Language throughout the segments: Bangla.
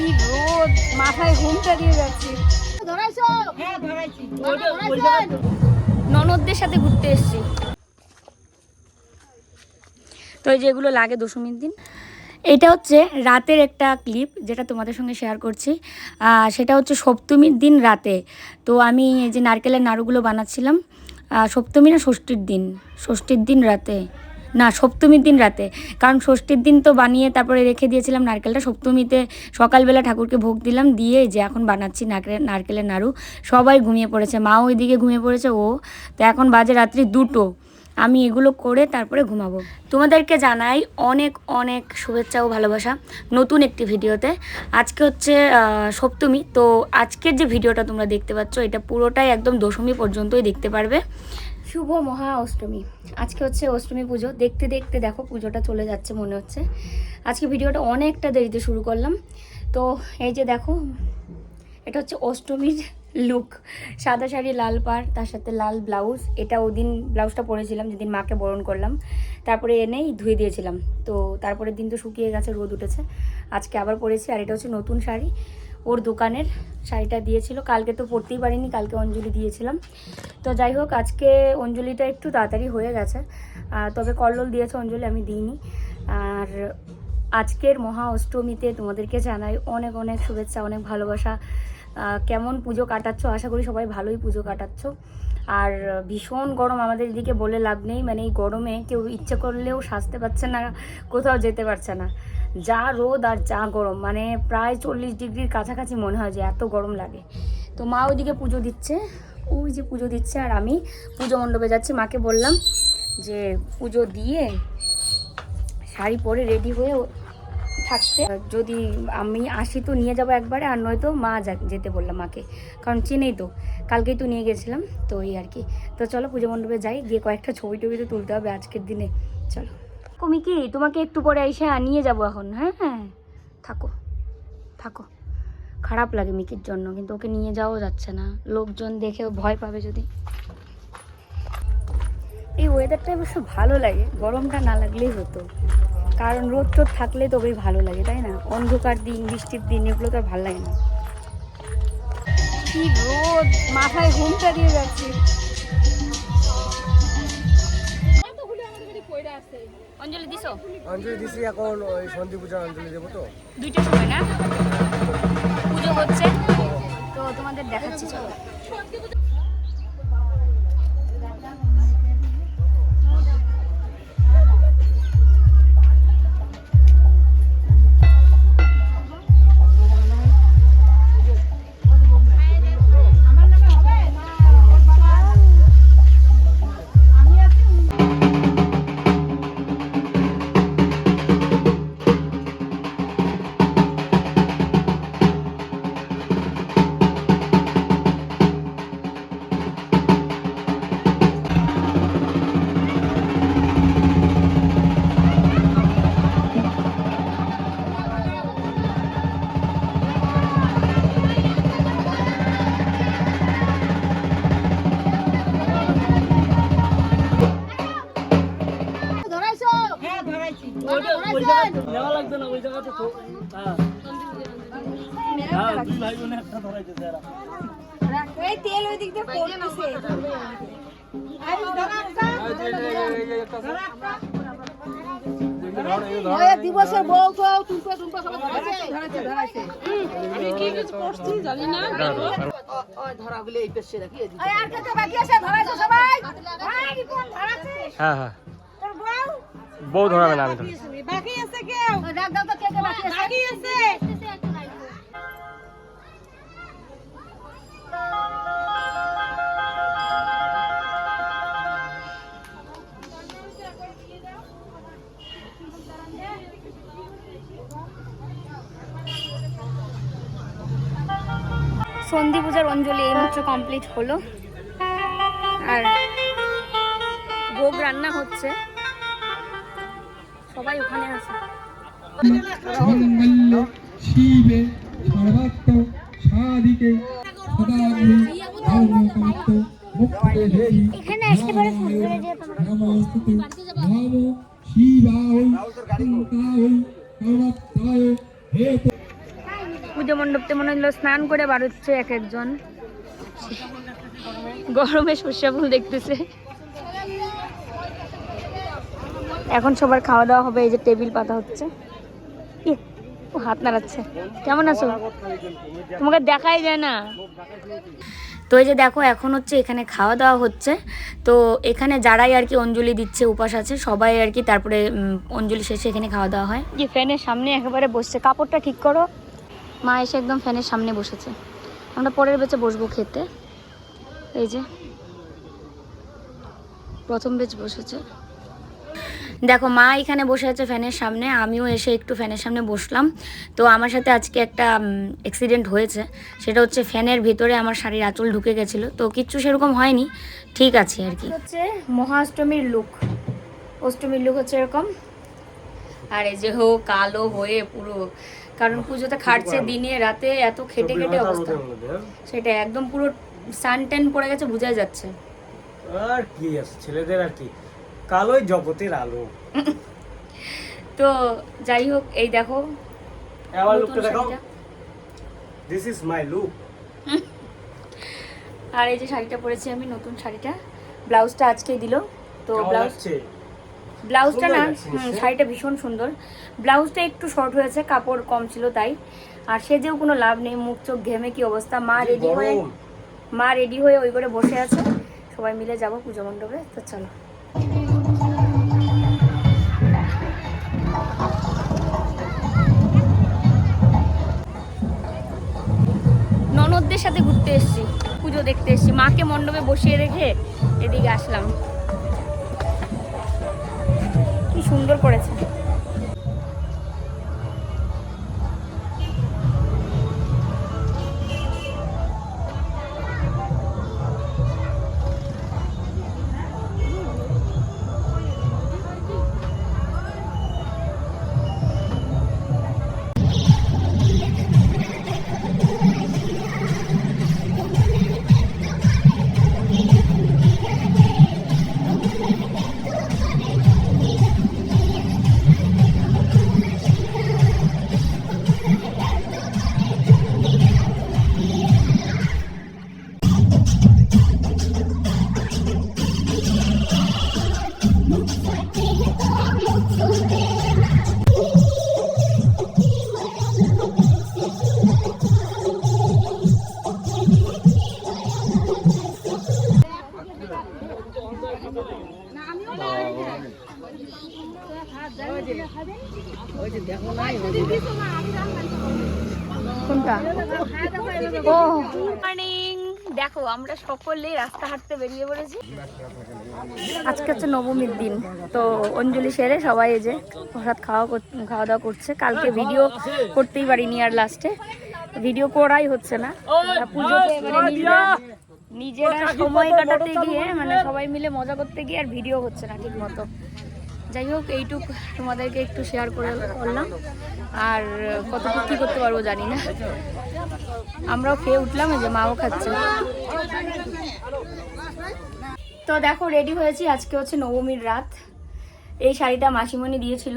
কি রোদ মাথায় ঘুমটা দিয়ে যাচ্ছে। হ্যাঁ? ননদদের সাথে ঘুরতে এসেছি। তো এই যেগুলো লাগে দশমীর দিন। এটা হচ্ছে রাতের একটা ক্লিপ যেটা তোমাদের সঙ্গে শেয়ার করছি। সেটা হচ্ছে সপ্তমীর দিন রাতে। তো আমি যে নারকেলের নাড়ুগুলো বানাচ্ছিলাম। সপ্তমী না ষষ্ঠীর দিন? ষষ্ঠীর দিন রাতে। না, সপ্তমীর দিন রাতে। কারণ ষষ্ঠীর দিন তো বানিয়ে তারপরে রেখে দিয়েছিলাম নারকেলটা। সপ্তমীতে সকালবেলা ঠাকুরকে ভোগ দিলাম, দিয়ে যে এখন বানাচ্ছি নারকেল, নারকেলের নাড়ু। সবাই ঘুমিয়ে পড়েছে মাও ওইদিকে ঘুমিয়ে পড়েছে, ও। তো এখন বাজে রাত্রি দুটো। আমি এগুলো করে তারপরে ঘুমাবো। তোমাদেরকে জানাই অনেক অনেক শুভেচ্ছা ও ভালোবাসা নতুন একটি ভিডিওতে। আজকে হচ্ছে সপ্তমী। তো আজকের যে ভিডিওটা তোমরা দেখতে পাচ্ছ, এটা পুরোটাই একদম দশমী পর্যন্তই দেখতে পারবে। শুভ মহা অষ্টমী। আজকে হচ্ছে অষ্টমী পুজো। দেখতে দেখতে দেখো পুজোটা চলে যাচ্ছে মনে হচ্ছে। আজকে ভিডিওটা অনেকটা দেরিতে শুরু করলাম। তো এই যে দেখো, এটা হচ্ছে অষ্টমীর লুক সাদা শাড়ি, লাল পাড়, তার সাথে লাল ব্লাউজ এটা ওদিন ব্লাউজটা পরেছিলাম, যেদিন মাকে বরণ করলাম। তারপরে এনেই ধুয়ে দিয়েছিলাম। তো তারপরের দিন তো শুকিয়ে গেছে, রোদ উঠেছে। আজকে আবার পরেছি, আর এটা হচ্ছে নতুন শাড়ি। ওর দোকানের শাড়িটা দিয়েছিল। কালকে তো পরতেই পারিনি, কালকে অঞ্জলি দিয়েছিলাম। তো যাই হোক, আজকে অঞ্জলিটা একটু তাড়াতাড়ি হয়ে গেছে। তবে কল্লোল দিয়েছে অঞ্জলি, আমি দিইনি। আর আজকের মহা অষ্টমীতে তোমাদেরকে জানাই অনেক অনেক শুভেচ্ছা, অনেক ভালোবাসা। কেমন পুজো কাটাচ্ছ? আশা করি সবাই ভালোই পুজো কাটাচ্ছ। আর ভীষণ গরম, আমাদের এদিকে বলে লাভ নেই। মানে এই গরমে কেউ ইচ্ছে করলেও সাজতে পারছে না, কোথাও যেতে পারছে না। যা রোদ আর যা গরম মানে প্রায় চল্লিশ ডিগ্রির কাছাকাছি মনে হয় যে এত গরম লাগে। তো মা ওইদিকে পুজো দিচ্ছে, ওই যে পুজো দিচ্ছে আর আমি পুজো মণ্ডপে যাচ্ছি। মাকে বললাম যে পুজো দিয়ে শাড়ি পরে রেডি হয়ে থাকতে। যদি আমি আসি তো নিয়ে যাব একবারে, আর নয়তো মা যেতে বললাম মাকে, কারণ চিনেই তো, কালকেই তো নিয়ে গেছিলাম, তো এই আর কি। তো চলো পুজো মণ্ডপে যাই, গিয়ে কয়েকটা ছবি টবি তো তুলতে হবে আজকের দিনে। চলো। কমি কি? তোমাকে একটু পরে এসে নিয়ে যাব এখন। হ্যাঁ হ্যাঁ। থাকো। থাকো। খারাপ লাগে মিকির জন্য, কিন্তু ওকে নিয়ে যাওয়াও যাচ্ছে না। লোকজন দেখে ভয় পাবে যদি। এই ওয়েদারটা অবশ্য ভালো লাগে। গরমটা না লাগলেই হতো। কারণ রোদ টোদ থাকলে তবেই ভালো লাগে, তাই না? অন্ধকার দিন, বৃষ্টির দিন, এগুলো তো আর ভালো লাগে না। কি রোদ! মাথায় ঘুমটা দিয়ে যাচ্ছে। অঞ্জলি দিছো? অঞ্জলি দিছি এখন ওই সন্ধি পূজা অঞ্জলি দেবো তো। দুইটার সময় না? পুজো হচ্ছে তো তোমাদের দেখাচ্ছি চলো। দিবসের বউ ফউ টুম্পা টুম্পা সব ধরাইছে ধরাইছে আমি কি কিছু করছি জানি না। ওই আর কে কে বাকি আছে? ধরাইছো সবাই? ভাই রিপন ধরাইছে হ্যাঁ হ্যাঁ। তোর বউ? বউ ধরাবে না আমি বাকি আছে কেউ? ওই দাও তো কে কে বাকি আছে। বাকি আছে। সন্ধি পূজার অঞ্জলি এইমাত্র কমপ্লিট হলো। আর ভোগ রান্না হচ্ছে। সবাই ওখানে আছে। শিবে সর্বাত্ম এখানে আসতে পারে ফোন করে যে নমস্তুতে। নম শিবায় চিন্তায় সর্বাত্মায় হে পুজো মণ্ডপতে মনে হলো স্নান করে বার হচ্ছে এক একজন। গরমে সর্ষা ফুল দেখতেছে। এখন সবার খাওয়া দাওয়া হবে এই যে টেবিল পাতা হচ্ছে। ইহ, ও হাত নাড়াচ্ছে। কেমন আছো? তোমাকে দেখাই যায় না। তো এই যে দেখো এখন হচ্ছে এখানে খাওয়া দাওয়া হচ্ছে। তো এখানে যারাই আর কি অঞ্জলি দিচ্ছে উপাস আছে সবাই আর কি তারপরে অঞ্জলি শেষে এখানে খাওয়া দাওয়া হয়। যে ফ্যানের সামনে একেবারে বসছে। কাপড়টা ঠিক করো। মা এসে একদম ফ্যানের সামনে বসেছে। আমরা পরের বেচে বসবো খেতে। এই যে, প্রথম বেচ বসেছে। দেখো, মা এখানে বসে আছে ফ্যানের সামনে, আমিও এসে একটু ফ্যানের সামনে বসলাম। তো আমার সাথে আজকে একটা অ্যাক্সিডেন্ট হয়েছে। সেটা হচ্ছে ফ্যানের ভিতরে আমার শাড়ির আঁচল ঢুকে গেছিল। তো কিচ্ছু সেরকম হয়নি। ঠিক আছে আর কি। হচ্ছে মহাষ্টমীর লুক অষ্টমীর লুক হচ্ছে এরকম। আর এই যে হো, কালো হয়ে পুরো কারণ পুজোতে খাটছে দিনে রাতে এত খেটে খেটে অবস্থা। সেটা একদম পুরো সান ট্যান পড়ে গেছে বোঝাই যাচ্ছে। আর কি আছে ছেলেদের আর কি। কালোই জগতের আলো। তো যাই হোক এই দেখো আবার লুকটা শাড়িটা। দিস ইজ মাই লুক আর এই যে শাড়িটা পরেছি আমি নতুন শাড়িটা। ব্লাউজটা আজকেই দিল। তো ব্লাউজ ব্লাউজটা না হুম, শাড়িটা ভীষণ সুন্দর। ব্লাউজটা একটু শর্ট হয়েছে কাপড় কম ছিল তাই। আর সেজেও কোনো লাভ নেই মুখ চোখ ঘেমে কি অবস্থা? মা রেডি হয়ে মা রেডি হয়ে ওই করে বসে আছে। সবাই মিলে যাব পুজো মণ্ডপে তো চলো। ননদদের সাথে ঘুরতে এসেছি পুজো দেখতে এসেছি। মাকে মণ্ডপে বসিয়ে রেখে এদিকে আসলাম। সুন্দর করেছে। Okay. আমরা সকলেই রাস্তা হাঁটতে বেরিয়ে পড়েছি। আজকে হচ্ছে নবমীর দিন তো অঞ্জলি সেরে সবাই এই যে প্রসাদ খাওয়া কর- খাওয়া দাওয়া করছে। কালকে ভিডিও করতেই পারিনি আর লাস্টে ভিডিও করাই হচ্ছে না। পুজোতে মানে নিজেরা সময় কাটাতে গিয়ে মানে সবাই মিলে মজা করতে গিয়ে আর ভিডিও হচ্ছে না ঠিক মতো যাই হোক এইটুক তোমাদেরকে একটু শেয়ার করে করলাম। আর কতটুকু কী করতে পারব জানি না। আমরাও খেয়ে উঠলাম এই যে মাও খাচ্ছে। তো দেখো রেডি হয়েছি। আজকে হচ্ছে নবমীর রাত। এই শাড়িটা মাসিমণি দিয়েছিল।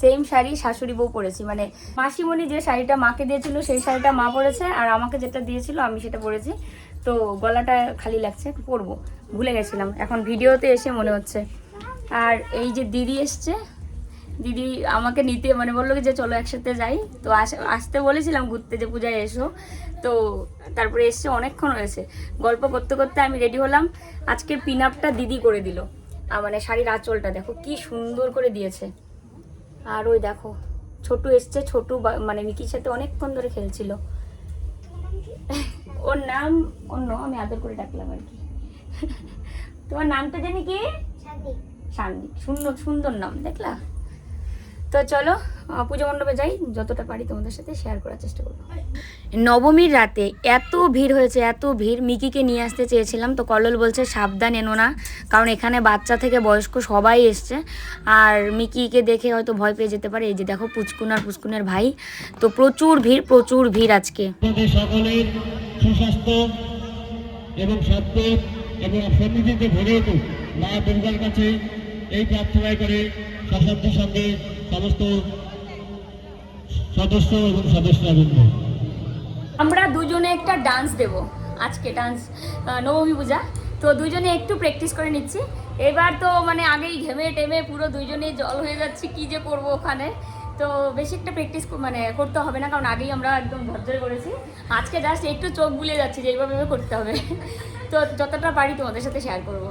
সেম শাড়ি শাশুড়ি বউ পরেছি। মানে মাসিমণি যে শাড়িটা মাকে দিয়েছিল, সেই শাড়িটা মা পরেছে। আর আমাকে যেটা দিয়েছিল, আমি সেটা পরেছি। তো গলাটা খালি লাগছে, পরবো। ভুলে গেছিলাম। এখন ভিডিওতে এসে মনে হচ্ছে। আর এই যে দিদি এসছে দিদি আমাকে নিতে মানে বলল যে চলো একসাথে যাই। তো আস- আসতে বলেছিলাম ঘুরতে যে পূজায় এসো। তো তারপরে এসছে অনেকক্ষণ হয়েছে। গল্প করতে করতে আমি রেডি হলাম। আজকের পিন আপটা দিদি করে দিল। মানে শাড়ির আঁচলটা দেখো কি সুন্দর করে দিয়েছে। আর ওই দেখো ছোটু এসছে ছোটু বা- মানে মিকির সাথে অনেকক্ষণ ধরে খেলছিল। ওর নাম অন্য আমি আদর করে ডাকলাম আর কি। তোমার নামটা জানি কি? শান্তি সুন্দর সুন্দর নাম দেখলা? তো চলো পুজো মণ্ডপে যাই যতটা পারি তোমাদের সাথে শেয়ার করার চেষ্টা করব। নবমীর রাতে এত ভিড় হয়েছে এত ভিড়। মিকিকে নিয়ে আসতে চেয়েছিলাম তো কল্লোল বলছে সাবধান এনো না। কারণ এখানে বাচ্চা থেকে বয়স্ক সবাই এসছে। আর মিকিকে দেখে হয়তো ভয় পেয়ে যেতে পারে এই যে দেখো পুচকুন আর পুচকুনের ভাই। তো প্রচুর ভিড় প্রচুর ভিড় আজকে। সকলের সুস্বাস্থ্য এবং সত্য এবং সমৃদ্ধিতে ভরে উঠুক। মা দুর্গার কাছে এই প্রার্থনা করে সশব্দের সঙ্গে সমস্ত সদস্য এবং সদস্যবৃন্দ আমরা দুজনে একটা ডান্স দেব। আজকে ডান্স নবমী পূজা। তো দুজনে একটু প্র্যাকটিস করে নিচ্ছি। এবার তো মানে আগেই ঘেমে টেমে পুরো দুজনেই জল হয়ে যাচ্ছে, কি যে করব ওখানে। তো বেশি একটা প্র্যাকটিস মানে করতে হবে না, কারণ আগেই আমরা একদম ধৈর্য করেছি। আজকে জাস্ট একটু চোখ বুলে যাচ্ছে যে এইভাবে করতে হবে। তো যতটা পারি তোমাদের সাথে শেয়ার করব।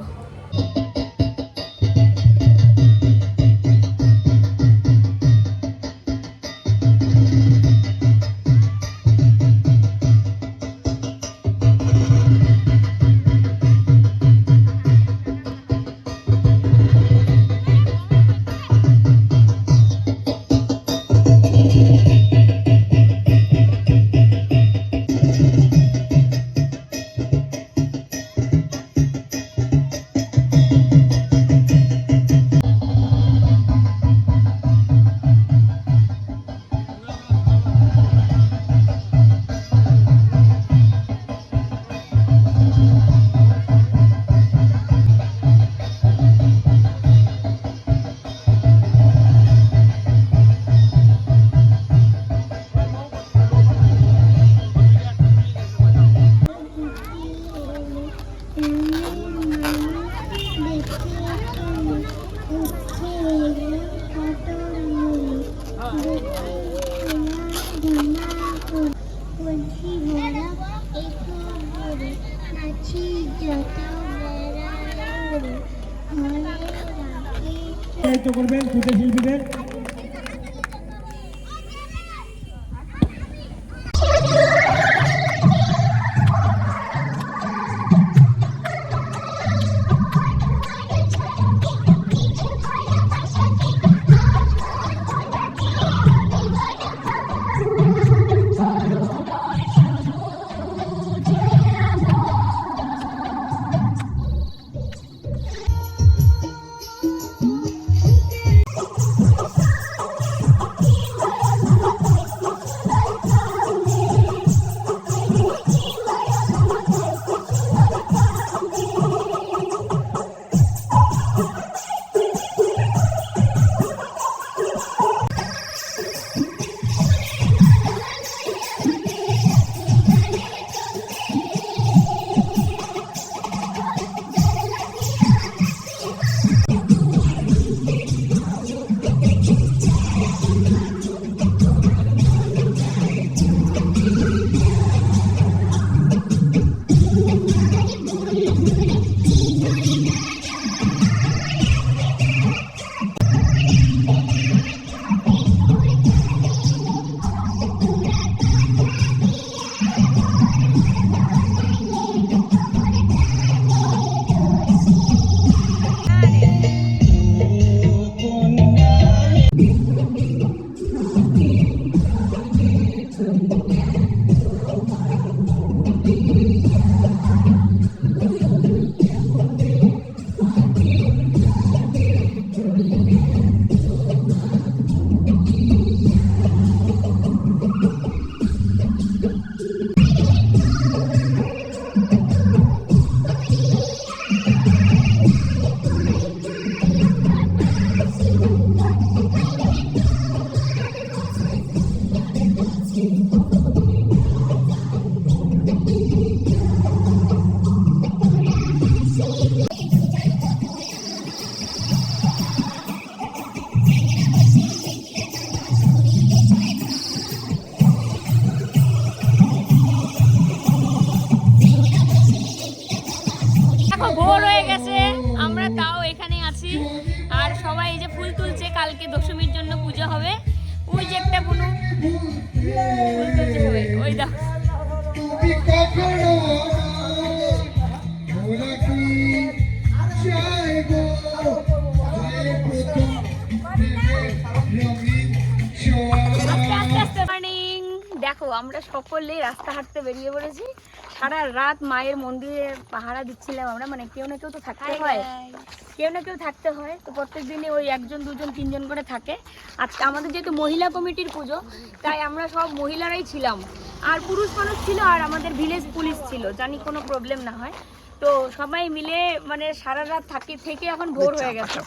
এখন সকলেই রাস্তা হাঁটতে বেরিয়ে পড়েছি। সারা রাত মায়ের মন্দিরে পাহারা দিচ্ছিলাম আমরা মানে কেউ না কেউ তো থাকতে হয়। কেউ না কেউ থাকতে হয় তো প্রত্যেক দিনে ওই একজন দুজন তিনজন করে থাকে। আর আমাদের যেহেতু মহিলা কমিটির পুজো তাই আমরা সব মহিলারাই ছিলাম। আর পুরুষ মানুষ ছিল আর আমাদের ভিলেজ পুলিশ ছিল জানি কোনো প্রবলেম না হয়। তো সবাই মিলে মানে সারা রাত থাকি থেকে এখন ভোর হয়ে গেছে।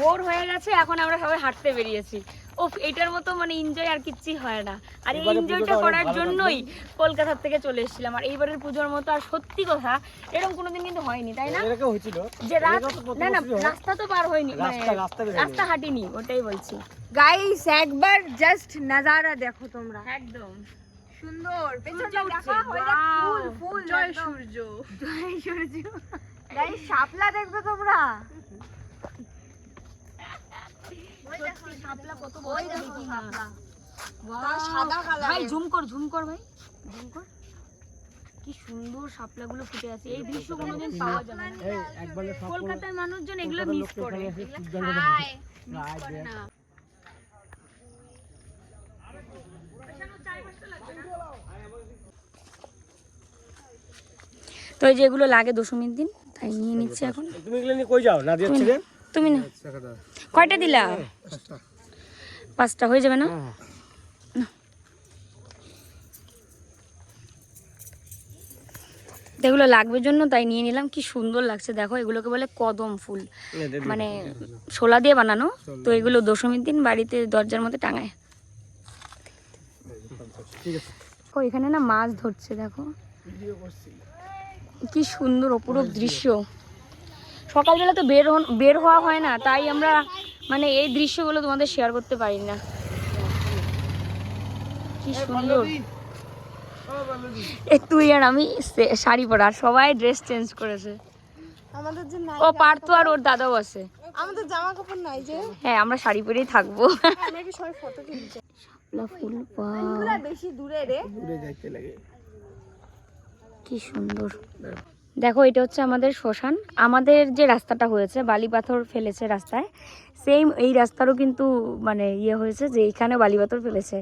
ভোর হয়ে গেছে এখন আমরা সবাই হাঁটতে বেরিয়েছি। ও এটার মতো মানে এনজয় আর কিচ্ছু হয় না। আর এই এনজয়টা করার জন্যই কলকাতা থেকে চলে এসেছিলাম। আর এইবারের পুজোর মতো আর সত্যি কথা এরকম কোনোদিন কিন্তু হয়নি তাই না? যে রাত না না রাস্তা তো পার হয়নি মানে রাস্তা রাস্তা হাঁটিনি ওটাই বলছি। গাইস একবার জাস্ট নাজারা দেখো তোমরা। একদম। সুন্দর। পেছনটা দেখা wow! ফুল ফুল জয় সূর্য। জয় সূর্য। শাপলা দেখবে তোমরা। শাপলা কত বড় দেখি সাদা কালার। ভাই ঝুম কর ঝুম কর ভাই। ঝুম কর। কি সুন্দর শাপলাগুলো ফুটে আছে। এই দৃশ্য কোনোদিন পাওয়া যাবে না। কলকাতার মানুষজন এগুলো মিস করে। তো এই যেগুলো লাগে দশমীর দিন তাই নিয়ে নিচ্ছি এখন। তুমি কই যাও? নাদিয়ার তুমি না কয়টা দিলা? পাঁচটা হয়ে যাবে না। এগুলো লাগবে জন্য তাই নিয়ে নিলাম কি সুন্দর লাগছে। দেখো এগুলোকে বলে কদম ফুল। মানে শোলা দিয়ে বানানো তো এগুলো দশমীর দিন বাড়িতে দরজার মধ্যে টাঙায়। ও এখানে না মাছ ধরছে দেখো। কি সুন্দর অপরূপ দৃশ্য। সকালবেলা তো বের বের হওয়া হয় না তাই আমরা মানে এই দৃশ্যগুলো তোমাদের শেয়ার করতে পারি না। কি সুন্দর। এ তুই আর আমি শাড়ি পরা সবাই ড্রেস চেঞ্জ করেছে। আমাদের যে নাই ও পারতো আর ওর দাদাও আছে। আমাদের জামা কাপড় নাই যে। হ্যাঁ আমরা শাড়ি পরেই থাকব। আমরা কি সবাই ফটো তুলছে শাপলা ফুল বেশি দূরে রে। দূরে যাইতে লাগে। কি সুন্দর। দেখো, এটা হচ্ছে আমাদের শ্মশান। আমাদের যে রাস্তাটা হয়েছে বালি পাথর ফেলেছে রাস্তায় সেম এই রাস্তারও কিন্তু মানে ইয়ে হয়েছে যে এখানে বালি পাথর ফেলেছে।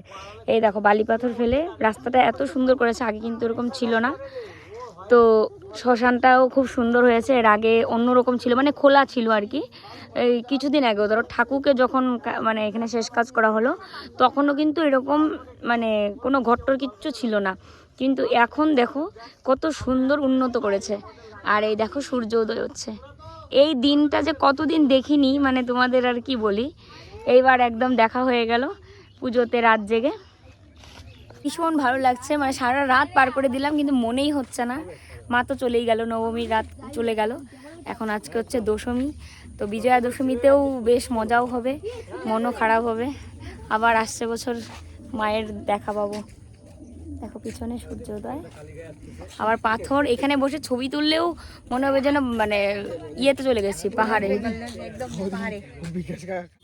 এই দেখো বালি পাথর ফেলে রাস্তাটা এত সুন্দর করেছে, আগে কিন্তু এরকম ছিল না। তো শ্মশানটাও খুব সুন্দর হয়েছে, এর আগে অন্যরকম ছিল মানে খোলা ছিল আর কি। এই কিছুদিন আগে, ধরো, ঠাকুরকে যখন মানে এখানে শেষ কাজ করা হলো, তখনও কিন্তু এরকম মানে কোনো ঘট্টর কিচ্ছু ছিল না। কিন্তু এখন দেখো কত সুন্দর উন্নত করেছে। আর এই দেখো সূর্য উদয় হচ্ছে। এই দিনটা যে কতদিন দেখিনি মানে তোমাদের আর কি বলি। এইবার একদম দেখা হয়ে গেল পুজোতে রাত জেগে। ভীষণ ভালো লাগছে মানে সারা রাত পার করে দিলাম, কিন্তু মনেই হচ্ছে না। মা তো চলেই গেল, নবমীর রাত চলে গেল। এখন আজকে হচ্ছে দশমী। তো বিজয়া দশমীতেও বেশ মজাও হবে, মনও খারাপ হবে। আবার আসছে বছর মায়ের দেখা পাবো। দেখো পিছনে সূর্যোদয়। আবার পাথর, এখানে বসে ছবি তুললেও মনে হবে যেন মানে ইয়েতে চলে গেছি, পাহাড়ে।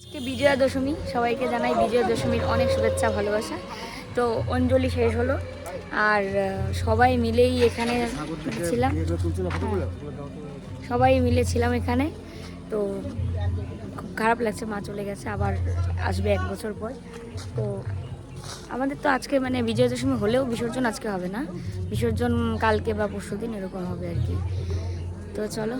আজকে বিজয়া দশমী সবাইকে জানাই বিজয়া দশমীর অনেক শুভেচ্ছা, ভালোবাসা। তো অঞ্জলি শেষ হলো, আর সবাই মিলেই এখানে ছিলাম। সবাই মিলে ছিলাম এখানে। তো খুব খারাপ লাগছে, মা চলে গেছে, আবার আসবে এক বছর পর। তো আমাদের তো আজকে মানে বিজয়া দশমী হলেও বিসর্জন আজকে হবে না। বিসর্জন কালকে বা পরশু দিন এরকম হবে আর কি। তো চলো।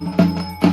Música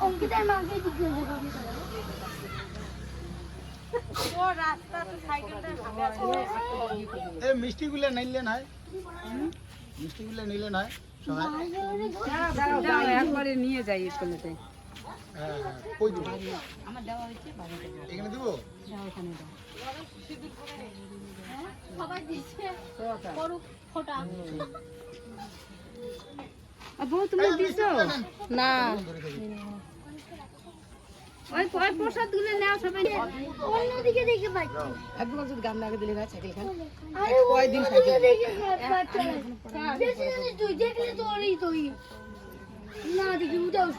অঙ্কিতার মাকে জিজ্ঞাসা করি এই মিষ্টিগুলো নিলে নয় মিষ্টিগুলো নিলে নয় সবাই? একবারে নিয়ে যাই স্কুলেতে। হ্যাঁ হ্যাঁ এখানে দিব? সবাই দিচ্ছে করুক ফোটা। বউ তুমি দিছো? না। ওই ওই প্রসাদগুলো নাও সবাই। অন্যদিকে দেখে পাচ্ছি। একবার যদি গান লাগে দিলে সাইকেল খান। আরে অন্যদিকে দেখে পাচ্ছি। বেশি জানিস তুই দেখলে তো তুই। না দেখি উঠাও।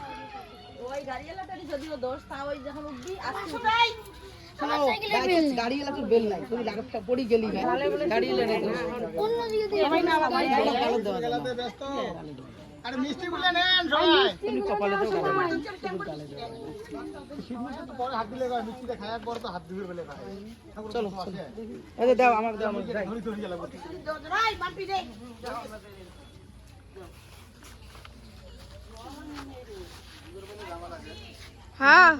গাড়ি এলা তোর বেল নাই তুমি লাগাটা পড়ি গেলি গাড়ি এলে অন্যদিকে দেখে গেলাতে ব্যস্ত আরে মিষ্টিগুলো নেন সবাই তুমি কপালে দাও গাড়ি শীত তো পরে হাত দিলে মিষ্টিটা খাওয়ার পর তো হাত দিবে বলে খায় চলো এই দাও আমার দাও আমার ধরি ধরি গেলাম হ্যাঁ